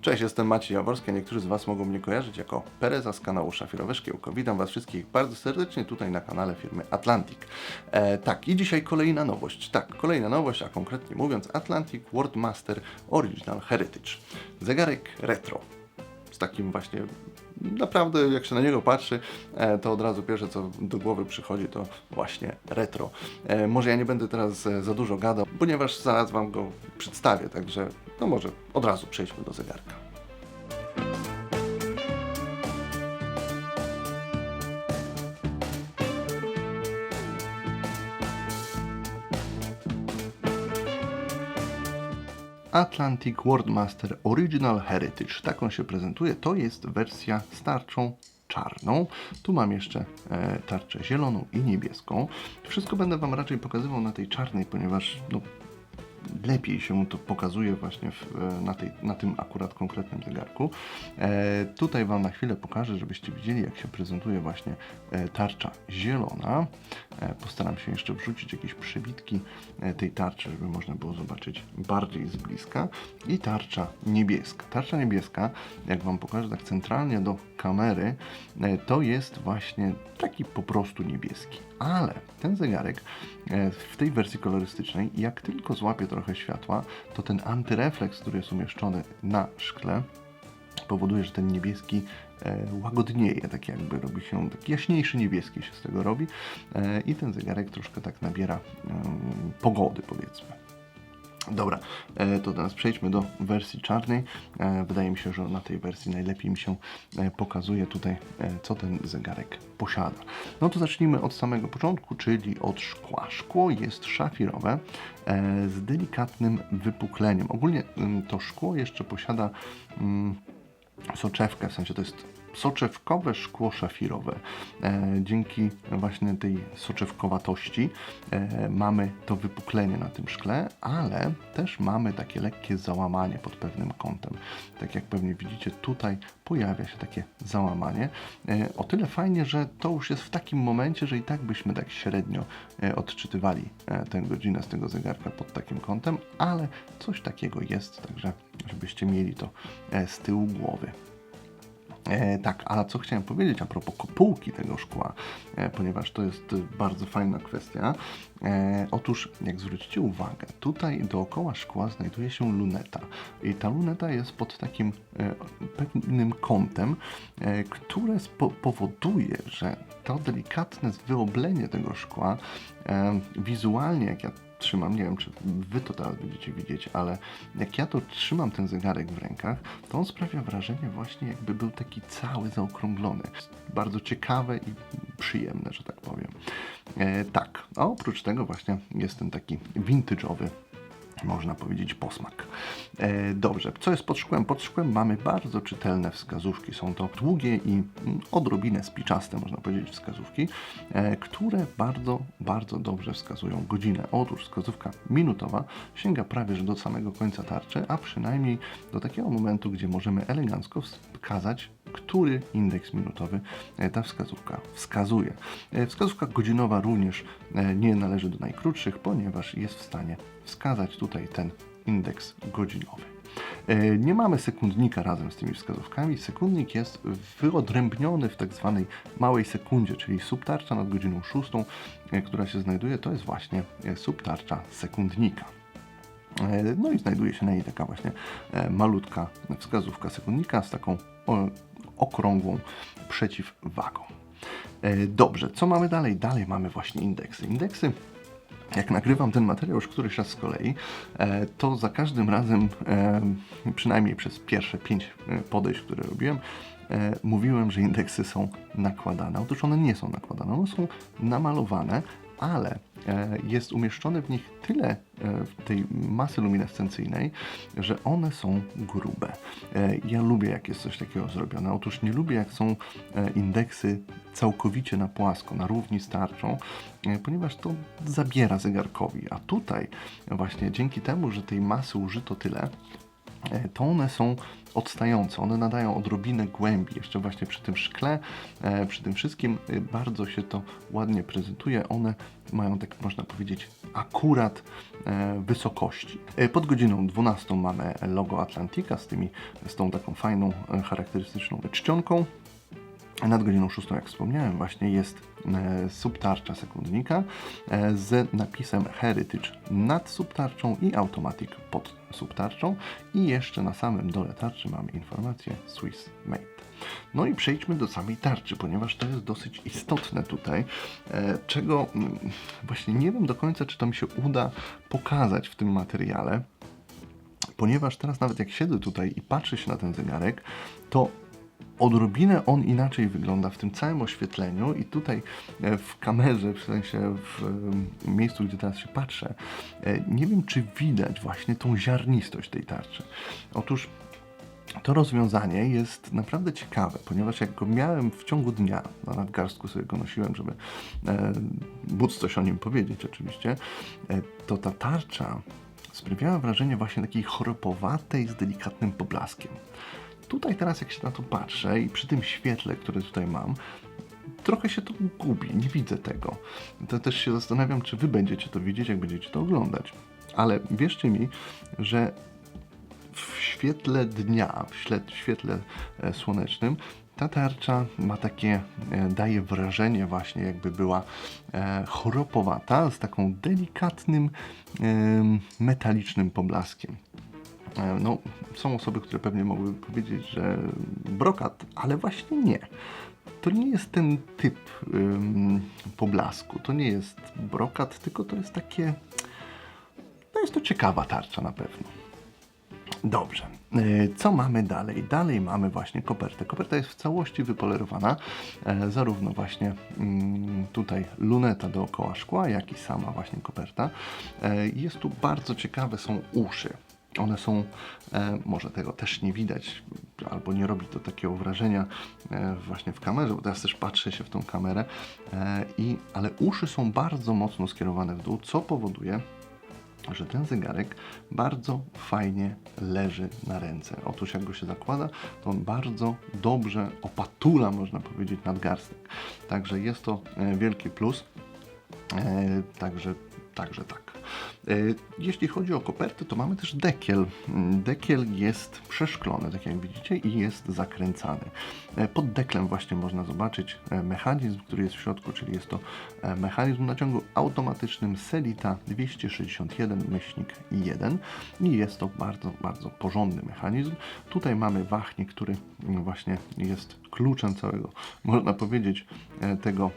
Cześć, jestem Maciej Jaworski, a niektórzy z Was mogą mnie kojarzyć jako Pereza z kanału Szafirowe Szkiełko. Witam Was wszystkich bardzo serdecznie tutaj na kanale firmy Atlantic. E, tak, i dzisiaj kolejna nowość. Tak, kolejna nowość, a konkretnie mówiąc Atlantic World Master Original Heritage. Zegarek retro. Z takim właśnie, naprawdę jak się na niego patrzy, e, to od razu pierwsze co do głowy przychodzi to właśnie retro. E, może ja nie będę teraz e, za dużo gadał, ponieważ zaraz Wam go przedstawię, także no może od razu przejdźmy do zegarka. Atlantic Worldmaster Original Heritage. Tak on się prezentuje. To jest wersja z tarczą czarną. Tu mam jeszcze e, tarczę zieloną i niebieską. Wszystko będę Wam raczej pokazywał na tej czarnej, ponieważ no, lepiej się to pokazuje właśnie w, e, na, tej, na tym akurat konkretnym zegarku. E, tutaj Wam na chwilę pokażę, żebyście widzieli, jak się prezentuje właśnie e, tarcza zielona. E, postaram się jeszcze wrzucić jakieś przebitki e, tej tarczy, żeby można było zobaczyć bardziej z bliska. I tarcza niebieska. Tarcza niebieska, jak Wam pokażę tak centralnie do kamery, e, to jest właśnie taki po prostu niebieski. Ale ten zegarek e, w tej wersji kolorystycznej, jak tylko złapie trochę światła, to ten antyrefleks, który jest umieszczony na szkle, powoduje, że ten niebieski e, łagodnieje, tak jakby robi się, taki jaśniejszy niebieski się z tego robi i ten zegarek troszkę tak nabiera pogody powiedzmy. Dobra, e, to teraz przejdźmy do wersji czarnej. E, Wydaje mi się, że na tej wersji najlepiej mi się e, pokazuje tutaj, co ten zegarek posiada. No to zacznijmy od samego początku, czyli od szkła. Szkło jest szafirowe z delikatnym wypukleniem. Ogólnie ym, to szkło jeszcze posiada ym, soczewkę, w sensie to jest soczewkowe szkło szafirowe. E, dzięki właśnie tej soczewkowatości e, mamy to wypuklenie na tym szkle, ale też mamy takie lekkie załamanie pod pewnym kątem. Tak jak pewnie widzicie, tutaj pojawia się takie załamanie. E, o tyle fajnie, że to już jest w takim momencie, że i tak byśmy tak średnio odczytywali tę godzinę z tego zegarka pod takim kątem, ale coś takiego jest, także żebyście mieli to z tyłu głowy. E, tak, a co chciałem powiedzieć a propos kopułki tego szkła, e, ponieważ to jest bardzo fajna kwestia. E, otóż, jak zwrócicie uwagę, tutaj dookoła szkła znajduje się luneta. I ta luneta jest pod takim pewnym kątem, które powoduje, że to delikatne wyoblenie tego szkła wizualnie, jak ja trzymam, nie wiem czy wy to teraz będziecie widzieć, ale jak ja to trzymam ten zegarek w rękach, to on sprawia wrażenie właśnie jakby był taki cały zaokrąglony. Bardzo ciekawe i przyjemne, że tak powiem. E, tak, a oprócz tego właśnie jest ten taki vintage'owy można powiedzieć posmak. E, dobrze, co jest pod szkłem? Pod szkłem mamy bardzo czytelne wskazówki. Są to długie i mm, odrobinę spiczaste, można powiedzieć, wskazówki, e, które bardzo, bardzo dobrze wskazują godzinę. Otóż wskazówka minutowa sięga prawie że do samego końca tarczy, a przynajmniej do takiego momentu, gdzie możemy elegancko wskazać, który indeks minutowy e, ta wskazówka wskazuje. Wskazówka godzinowa również nie należy do najkrótszych, ponieważ jest w stanie wskazać tutaj ten indeks godzinowy. E, Nie mamy sekundnika razem z tymi wskazówkami. Sekundnik jest wyodrębniony w tak zwanej małej sekundzie, czyli subtarcza nad godziną 6, e, która się znajduje, to jest właśnie e, subtarcza sekundnika. No i znajduje się na niej taka właśnie malutka wskazówka sekundnika z taką okrągłą przeciwwagą. Dobrze, co mamy dalej? Dalej mamy właśnie indeksy. Indeksy jak nagrywam ten materiał już któryś raz z kolei, e, to za każdym razem, e, przynajmniej przez pierwsze pięć e, podejść, które robiłem, mówiłem, że indeksy są nakładane. Otóż one nie są nakładane, one są namalowane, ale e, jest umieszczone w nich tyle e, tej masy luminescencyjnej, że one są grube. E, Ja lubię, jak jest coś takiego zrobione. Otóż nie lubię, jak są indeksy całkowicie na płasko, na równi z tarczą, e, ponieważ to zabiera zegarkowi. A tutaj właśnie dzięki temu, że tej masy użyto tyle, to one są odstające, one nadają odrobinę głębi, jeszcze właśnie przy tym szkle, e, przy tym wszystkim e, bardzo się to ładnie prezentuje, one mają tak można powiedzieć akurat e, wysokości. E, pod godziną 12 mamy logo Atlantika z, tymi, z tą taką fajną, e, charakterystyczną czcionką. Nad godziną 6, jak wspomniałem, właśnie jest e, subtarcza sekundnika e, z napisem Heritage nad subtarczą i Automatic pod subtarczą i jeszcze na samym dole tarczy mamy informację Swiss Made. No i przejdźmy do samej tarczy, ponieważ to jest dosyć istotne tutaj, e, czego mm, właśnie nie wiem do końca, czy to mi się uda pokazać w tym materiale, ponieważ teraz nawet jak siedzę tutaj i patrzę się na ten zegarek, to odrobinę on inaczej wygląda w tym całym oświetleniu i tutaj e, w kamerze, w sensie w miejscu, gdzie teraz się patrzę, e, nie wiem, czy widać właśnie tą ziarnistość tej tarczy. Otóż to rozwiązanie jest naprawdę ciekawe, ponieważ jak go miałem w ciągu dnia, na nadgarstku sobie go nosiłem, żeby e, móc coś o nim powiedzieć oczywiście, e, to ta tarcza sprawiała wrażenie właśnie takiej chropowatej z delikatnym poblaskiem. Tutaj teraz jak się na to patrzę i przy tym świetle, które tutaj mam, trochę się to gubi, nie widzę tego. To też się zastanawiam, czy wy będziecie to widzieć, jak będziecie to oglądać. Ale wierzcie mi, że w świetle dnia, w świetle e, słonecznym, ta tarcza ma takie, e, daje wrażenie właśnie jakby była e, chropowata, z taką delikatnym, metalicznym poblaskiem. E, No, są osoby, które pewnie mogłyby powiedzieć, że brokat, ale właśnie nie. To nie jest ten typ ym, poblasku, to nie jest brokat, tylko to jest takie, no jest to ciekawa tarcza na pewno. Dobrze. E, Co mamy dalej? Dalej mamy właśnie kopertę. Koperta jest w całości wypolerowana, e, zarówno właśnie mm, tutaj luneta dookoła szkła, jak i sama właśnie koperta. Jest tu bardzo ciekawe są uszy. One są, e, może tego też nie widać, albo nie robi to takiego wrażenia e, właśnie w kamerze, bo teraz też patrzę się w tą kamerę, e, i, ale uszy są bardzo mocno skierowane w dół, co powoduje, że ten zegarek bardzo fajnie leży na ręce. Otóż jak go się zakłada, to on bardzo dobrze opatula, można powiedzieć, nadgarstek. Także jest to wielki plus. Także, także tak. E, Jeśli chodzi o kopertę, to mamy też dekiel. Mm, Dekiel jest przeszklony, tak jak widzicie, i jest zakręcany. E, Pod deklem właśnie można zobaczyć e, mechanizm, który jest w środku, czyli jest to mechanizm naciągu automatycznym Selita 261-1 i jest to bardzo, bardzo porządny mechanizm. Tutaj mamy wachnik, który właśnie jest kluczem całego, można powiedzieć, tego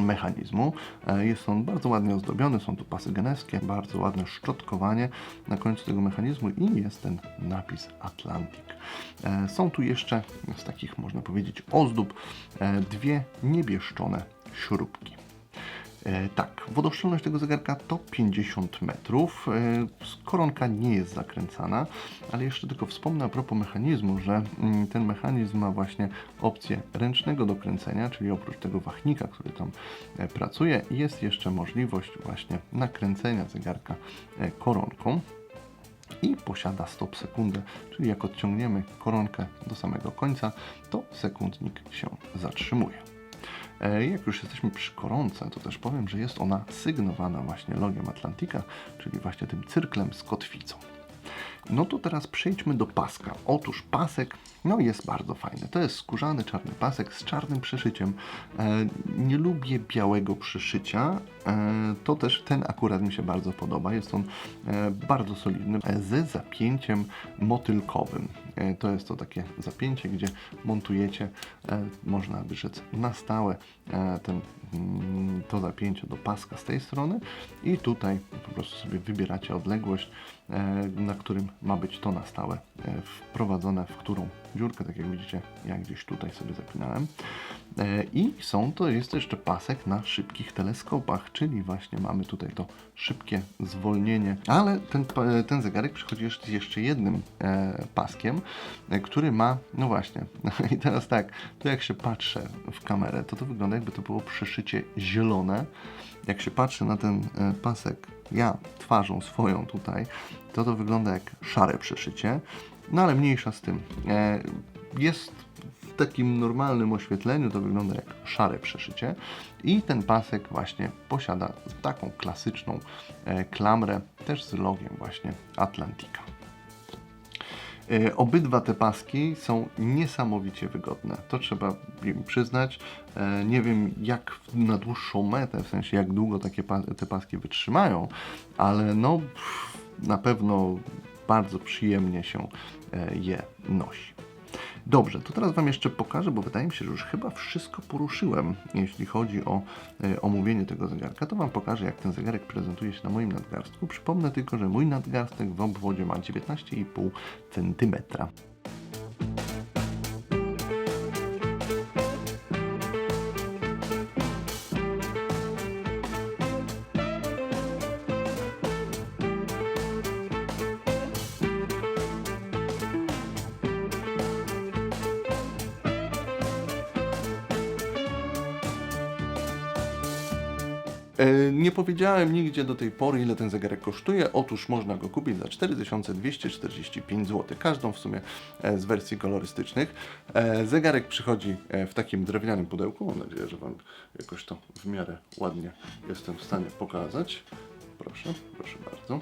mechanizmu. E, Jest on bardzo ładnie ozdobiony, są tu pasy genewskie, bardzo ładne szczotkowanie na końcu tego mechanizmu i jest ten napis Atlantic. E, Są tu jeszcze z takich, można powiedzieć, ozdób e, dwie niebieszczone śrubki. E, tak, wodoszczelność tego zegarka to 50 metrów. E, koronka nie jest zakręcana, ale jeszcze tylko wspomnę a propos mechanizmu, że mm, ten mechanizm ma właśnie opcję ręcznego dokręcenia, czyli oprócz tego wachnika, który tam e, pracuje, jest jeszcze możliwość właśnie nakręcenia zegarka koronką i posiada stop sekundę, czyli jak odciągniemy koronkę do samego końca, to sekundnik się zatrzymuje. E, Jak już jesteśmy przy koronce, to też powiem, że jest ona sygnowana właśnie logiem Atlantika, czyli właśnie tym cyrklem z kotwicą. No to teraz przejdźmy do paska. Otóż pasek, no jest bardzo fajny. To jest skórzany czarny pasek z czarnym przyszyciem. E, nie lubię białego przyszycia. E, to też ten akurat mi się bardzo podoba. Jest on e, bardzo solidny, e, ze zapięciem motylkowym. E, to jest to takie zapięcie, gdzie montujecie, można by rzec, na stałe e, ten, mm, to zapięcie do paska z tej strony i tutaj po prostu sobie wybieracie odległość, e, na którym ma być to na stałe e, wprowadzone, w którą dziurkę, tak jak widzicie, ja gdzieś tutaj sobie zapinałem. E, I są to, jest jeszcze pasek na szybkich teleskopach, czyli właśnie mamy tutaj to szybkie zwolnienie, ale ten, ten zegarek przychodzi jeszcze z jeszcze jednym e, paskiem, e, który ma, no właśnie, i teraz tak, to jak się patrzę w kamerę, to to wygląda jakby to było przeszycie zielone. Jak się patrzy na ten pasek, ja twarzą swoją tutaj, to to wygląda jak szare przeszycie. No ale mniejsza z tym. E, Jest w takim normalnym oświetleniu, to wygląda jak szare przeszycie. I ten pasek właśnie posiada taką klasyczną e, klamrę, też z logiem właśnie Atlantika. E, Obydwa te paski są niesamowicie wygodne. To trzeba im przyznać. Nie wiem jak na dłuższą metę, w sensie jak długo takie te paski wytrzymają, ale no na pewno bardzo przyjemnie się e, je nosi. Dobrze, to teraz Wam jeszcze pokażę, bo wydaje mi się, że już chyba wszystko poruszyłem, jeśli chodzi o e, omówienie tego zegarka. To Wam pokażę, jak ten zegarek prezentuje się na moim nadgarstku. Przypomnę tylko, że mój nadgarstek w obwodzie ma 19,5 cm. Nie powiedziałem nigdzie do tej pory, ile ten zegarek kosztuje. Otóż można go kupić za 4245 zł. Każdą w sumie e, z wersji kolorystycznych. E, Zegarek przychodzi e, w takim drewnianym pudełku. Mam nadzieję, że Wam jakoś to w miarę ładnie jestem w stanie pokazać. Proszę, proszę bardzo.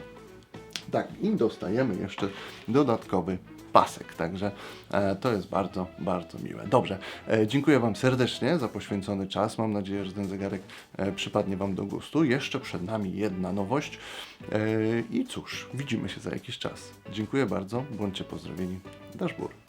Tak, i dostajemy jeszcze dodatkowy pasek, także e, to jest bardzo, bardzo miłe. Dobrze, e, dziękuję Wam serdecznie za poświęcony czas. Mam nadzieję, że ten zegarek e, przypadnie Wam do gustu. Jeszcze przed nami jedna nowość i cóż, widzimy się za jakiś czas. Dziękuję bardzo, bądźcie pozdrowieni. Dashbur.